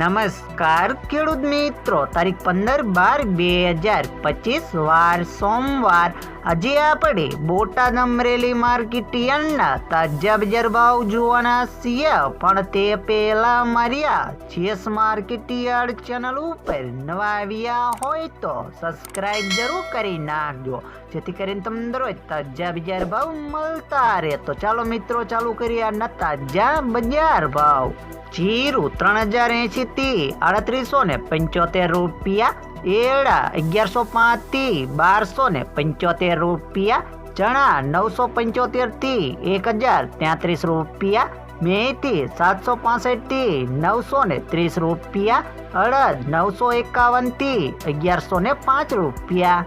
નમસ્કાર, ખેડૂત મિત્રો. તારીખ પંદર બાર બે હજાર પચીસ, વાર સોમવાર. આજે આપણે બોટાદ અમરેલી માર્કેટ યાર્ડના તાજા બજાર ભાવ જોવાના છીએ. પણ તે પહેલા માર્યા ચેસ માર્કેટ યાર્ડ ચેનલ ઉપર નવા આવ્યા હોય તો સબસ્ક્રાઇબ જરૂર કરી નાખજો. જેથી કરીને તમને દરરોજ તાજા બજાર ભાવ મળતા રહે. તો ચાલો મિત્રો, ચાલુ કરીએ તાજા બજાર ભાવ. જીરું ત્રણ હજાર એંશી થી આડત્રીસો ને પંચોતેર રૂપિયા એડા અગિયારસો પાંચથી બારસો ને પંચોતેર રૂપિયા ચણા નવસો પંચોતેરથી એક હજાર તેત્રીસ રૂપિયા મેથી સાતસો પાસઠથી નવસો ને ત્રીસ રૂપિયા અડદ નવસો એકાવનથી અગિયારસો ને પાંચ રૂપિયા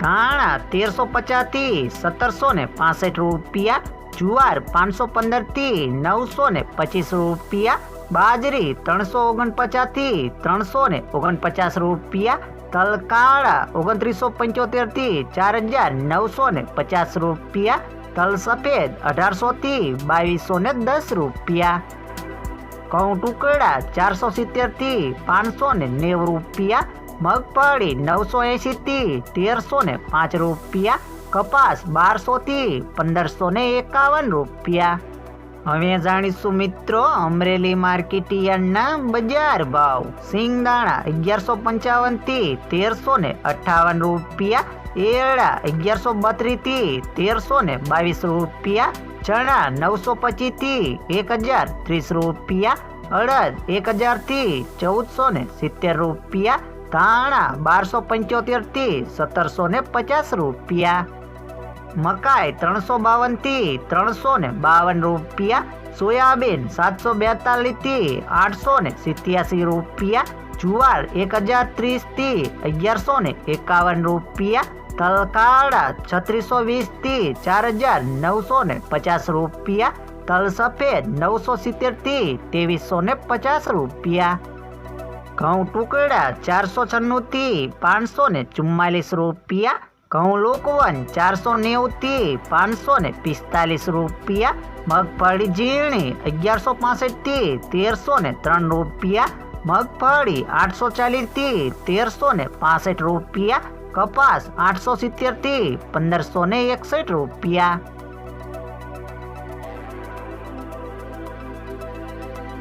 ધાણા તેરસો પચાસથી સત્તરસો ને પાસઠ રૂપિયા જુવાર પાંચસો પંદરથી નવસો ને પચીસ રૂપિયા બાજરી ત્રણસો ઓગણપચાસથી ત્રણસો ને ઓગણપચાસ રૂપિયા તલ કાળા ઓગણત્રીસો પંચોતેરથી ચાર હજાર નવસો ને પચાસ રૂપિયા તલ સફેદ અઢારસો થી બાવીસો ને દસ રૂપિયા. ઘઉં ટુકડા ચારસો સિત્તેરથી પાંચસો ને નેવું રૂપિયા, મગફળી નવસો એંશી થી તેરસો ને પાંચ રૂપિયા, કપાસ બારસો થી પંદરસો ને એકાવન રૂપિયા. હવે જાણીશું મિત્રો, અમરેલી માર્કેટિયાના બજાર ભાવ. સિંગદાણા અગિયારસો પંચાવનથી તેરસો ને અઠાવન રૂપિયા એળા અગિયારસો બત્રીસથી તેરસો ને બાવીસ રૂપિયા, ચણા નવસો પચીસથી એક હજાર ત્રીસ રૂપિયા, અડદ એક હજારથી ચૌદસો ને સિત્તેર રૂપિયા, ધાણા બારસો પંચોતેરથી સત્તરસો ને પચાસ રૂપિયા. મકાઈ ત્રણસો બાવનથી ત્રણસો ને બાવન રૂપિયા, સોયાબીન સાતસો બેતાલીસથી આઠસો ને સિત્યાસી રૂપિયા, જુવાર એક હજાર ત્રીસથી અગિયારસો ને એકાવન રૂપિયા, તલકાળા છત્રીસો વીસથી ચાર હજાર નવસો ને પચાસ રૂપિયા તલ સફેદ નવસો સિત્તેરથી ત્રેવીસો ને પચાસ રૂપિયા. ઘઉં ટુકડા ચારસો છન્નુંથી પાંચસો ને ચુમ્માલીસ રૂપિયા ઘઉં લોકવન ચારસો નેવુંથી પાંચસો ને પિસ્તાલીસ રૂપિયા, મગફળી ઝીણી અગિયારસો પાસઠથી તેરસો ને ત્રણ રૂપિયા, મગફળી આઠસો ચાલીસથી તેરસો ને પાસઠ રૂપિયા, કપાસ આઠસો સિત્તેરથી પંદરસો ને એકસઠ રૂપિયા.